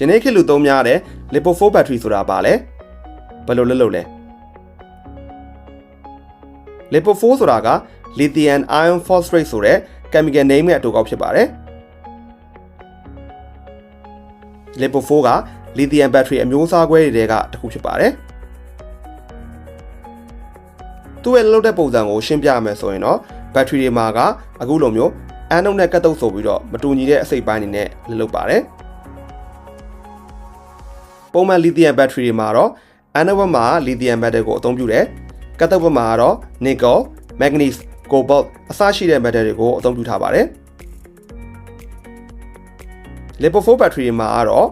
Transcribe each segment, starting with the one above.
ယနေ့ခေတ်လူသုံးများတဲ့ Lipo 4 battery ဆိုတာပါလဲဘယ်လိုလုပ်လုပ်လဲ Lipo 4ဆိုတာက lithium iron phosphate ဆိုတဲ့ chemical name ရဲ့အတူကောက်ဖြစ်ပါတယ် Lipo 4က lithium battery အမျိုးအစားခွဲတွေထဲကတစ်ခုဖြစ်ပါတယ်သူ့ရဲ့လောက်တဲ့ပုံစံကိုရှင်းပြရမယ်ဆိုရင်တော့ battery တွေမှာကအခုလိုမျိုးအန်နုံနဲ့ကတ်တုပ်ဆိုပြီးတော့မတူညီတဲ့အစိတ်ပိုင်းတွေနဲ့လုပ်ပါတယ် ပုံမှန် lithium battery တွေမှာတော့အန်နုံဘက်မှာ lithium metal ကိုအသုံးပြုတယ်ကတ်တုပ်ဘက်မှာကတော့ nickel manganese cobalt အစရှိတဲ့ metal တွေကိုအသုံးပြုထားပါတယ် Lipo 4 battery တွေမှာကတော့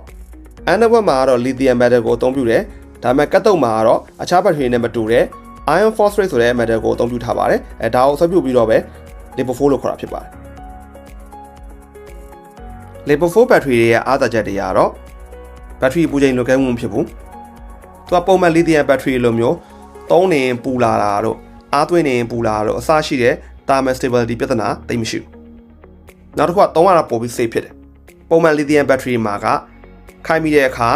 အန်နုံဘက်မှာကတော့ lithium metal ကိုအသုံးပြုတယ်ဒါပေမဲ့ကတ်တုပ်မှာကတော့အခြား battery တွေနဲ့မတူတဲ့ iron phosphate ဆိုတဲ့ metal ကိုအသုံးပြုထားပါတယ်အဲဒါကိုအသုံးပြုပြီးတော့ပဲ Lipo 4လို့ခေါ်တာဖြစ်ပါတယ် Lipo 4 battery တွေရဲ့အားသာချက်တွေကတော့ battery ပူချိန်လွန်ကဲမှုမဖြစ်ဘူးသူကပုံမှန် lithium battery လိုမျိုးသုံးနေပူလာတာတို့အားသွင်းနေပူလာတို့အစရှိတဲ့ thermal stability ပြဿနာသိပ်မရှိဘူးနောက်တစ်ခုကသုံးရတာပိုပြီး safe ဖြစ်တယ်ပုံမှန် lithium battery မှာကခိုင်းမိတဲ့အခါ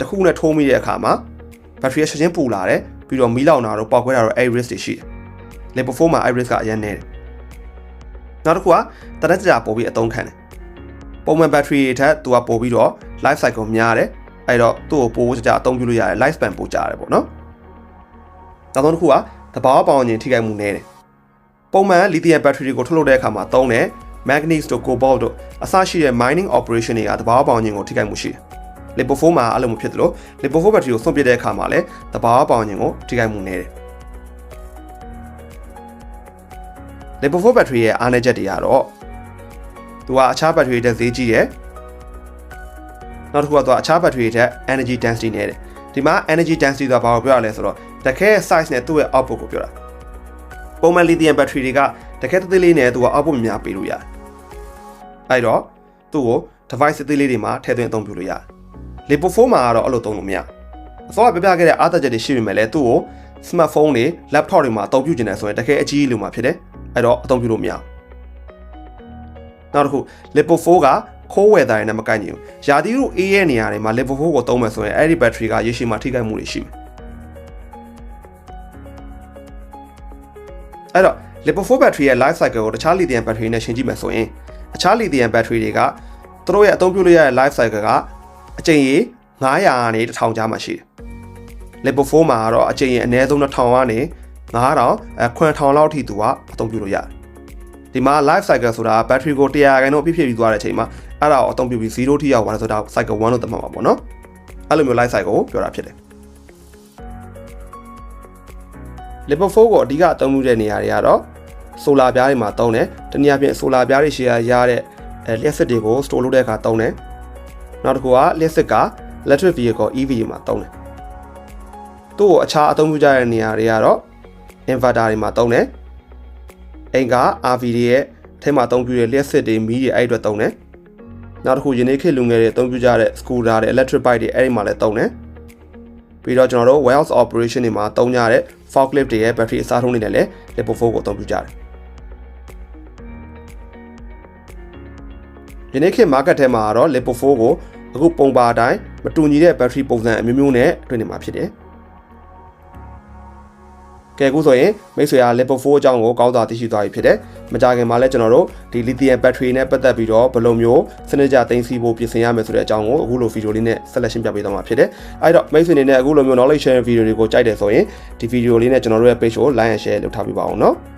တစ်ခုနဲ့ထိုးမိတဲ့အခါမှာ battery ချက်ချင်းပူလာတယ်ပြီးတော့မီးလောင်တာတို့ပေါက်ခွဲတာတို့အဲ့ risk တွေရှိတယ် level 4မှာအဲ့ risk ကအရင်နေတယ်နောက်တစ်ခုကတရက်ကြာပို့ပြီးအသုံးခံတယ်ပုံမှန် battery တွေထက်သူကပို့ပြီးတော့ life cycle များတယ်အဲ့တော့သူ့ကိုပို့ကြကြအသုံးပြုလို့ရတယ် life span ပို့ကြရတယ်ပေါ့နော်နောက်ဆုံးတစ်ခုကသဘာဝပေါင်းခြင်းထိခိုက်မှုနည်းတယ်ပုံမှန် lithium battery တွေကိုထုတ်လုပ်တဲ့အခါမှာသုံးတယ် manganese တို့ cobalt တို့အစရှိတဲ့ mining operation တွေကသဘာဝပေါင်းခြင်းကိုထိခိုက်မှုရှိတယ် Lipo 4မှာအဲ့လိုမဖြစ်သလို Lipo 4 battery ကိုဆွန့်ပစ်တဲ့အခါမှာလည်းတဘာဝပေါင်းခြင်းကိုထိခိုက်မှုနည်းတယ် Lipo 4 battery ရဲ့အားနည်းချက်တွေကတော့သူကအခြား battery တွေတက်ဈေးကြီးတယ် နောက်တစ်ခုကသူကအခြား battery တွေတက် energy density နည်းတယ်ဒီမှာ energy density ဆိုတာဘာကိုပြောရလဲဆိုတော့တခဲ size နဲ့သူ့ရဲ့ output ကိုပြောတာပုံမှန် lithium battery တွေကတခဲသေးသေးလေးနဲ့သူက output များပေးလို့ရတယ်အဲ့တော့သူ့ကို device သေးသေးလေးတွေမှာထည့်သွင်းအသုံးပြုလို့ရတယ် Lipo 4မှာကတော့အဲ့လိုသုံးလို့မရအစောကပြပြခဲ့တဲ့အားသာချက်တွေရှိပေမဲ့လည်းသူ့ကို smartphone တွေ laptop တွေမှာအသုံးပြုကျင်တယ်ဆိုရင်တကယ်အကြီးကြီးလိုမှာဖြစ်တယ်အဲ့တော့အသုံးပြုလို့မရနောက်တစ်ခု Lipo 4က ခိုးဝယ်တာတွေနဲ့မကိုက်ညီဘူးယာတီတို့အေးရဲ့နေရာတွေမှာ Lipo 4ကိုသုံးမယ်ဆိုရင်အဲ့ဒီ battery ကရေရှည်မှာထိခိုက်မှုတွေရှိမယ်အဲ့တော့ Lipo 4 battery ရဲ့ life cycle ကိုတခြား lithium battery နဲ့ရှင်းကြည့်မယ်ဆိုရင်အခြား lithium battery တွေကသူတို့ရဲ့အသုံးပြုလို့ရတဲ့ life cycle ကအကြိမ်ရေ900ကနေ1000ကြားမှာရှိတယ်။ Level 4မှာကတော့အကြိမ်ရေအနည်းဆုံး1000ကနေ9000အဲ9000လောက်ထိသူကအသုံးပြုလို့ရတယ်။ဒီမှာ life cycle ဆိုတာ battery ကို100ခန်းတော့ပြည့်ပြည့်ပြီးသွားတဲ့အချိန်မှာ အဲ့ဒါကိုအသုံးပြုပြီး0ထိရောက်သွားတယ်ဆိုတာ cycle 1လို့သတ်မှတ်ပါပေါ့နော်။အဲ့လိုမျိုး life cycle ကိုပြောတာဖြစ်တယ်။ Level 4ကိုအဓိကအသုံးပြုတဲ့နေရာတွေကတော့ solar ပြားတွေမှာသုံးတယ်။တနည်းအားဖြင့် solar ပြားတွေရှေ့ရတဲ့အဲလျှက်စစ်တွေကို store လုပ်တဲ့အခါသုံးတယ်။နောက်တစ်ခုကလျှက်စစ်က electric vehicle EV တွေမှာသုံးတယ်။သူ့ကိုအခြားအသုံးပြုကြတဲ့နေရာတွေကတော့ inverter တွေမှာသုံးတယ်။အိမ်က RV တွေရဲ့အထက်မှာအသုံးပြုတဲ့လျှက်စစ်တွေမီးတွေအဲ့အတွက်သုံးတယ်။ နောက်တစ်ခုယနေ့ခေတ်လူငယ်တွေအသုံးပြုကြတဲ့ scooter တွေ electric bike တွေအဲ့ဒီမှာလည်းသုံးတယ်။ပြီးတော့ကျွန်တော်တို့ warehouse operation တွေမှာသုံးကြတဲ့ forklift တွေရဲ့ battery အစားထိုးနေတယ်လေ Lipo 4ကိုအသုံးပြုကြတယ်။ယနေ့ခေတ် market ထဲမှာကတော့ Lipo 4ကိုအခုပုံပါအတိုင်းမတူညီတဲ့ battery ပုံစံအမျိုးမျိုးနဲ့တွေ့နေမှာဖြစ်တယ်။ ကဲအခုဆိုရင်မိတ်ဆွေအား Lipo 4အကြောင်းကိုကောင်းစွာသိရှိသွားပြီဖြစ်တယ်။မကြခင်မှာလည်းကျွန်တော်တို့ဒီ lithium battery နဲ့ပတ်သက်ပြီးတော့ဘယ်လိုမျိုးစနစ်ကြသိမ်းဆည်းဖို့ပြင်ဆင်ရမယ်ဆိုတဲ့အကြောင်းကိုအခုလိုဗီဒီယိုလေးနဲ့ဆက်လက်ရှင်းပြပေးသွားမှာဖြစ်တယ်။အဲဒီတော့မိတ်ဆွေအနေနဲ့အခုလိုမျိုး knowledge sharing video တွေကိုကြိုက်တယ်ဆိုရင်ဒီဗီဒီယိုလေးနဲ့ကျွန်တော်တို့ရဲ့ page ကို like and share လုပ်ထားပေးပါအောင်နော်။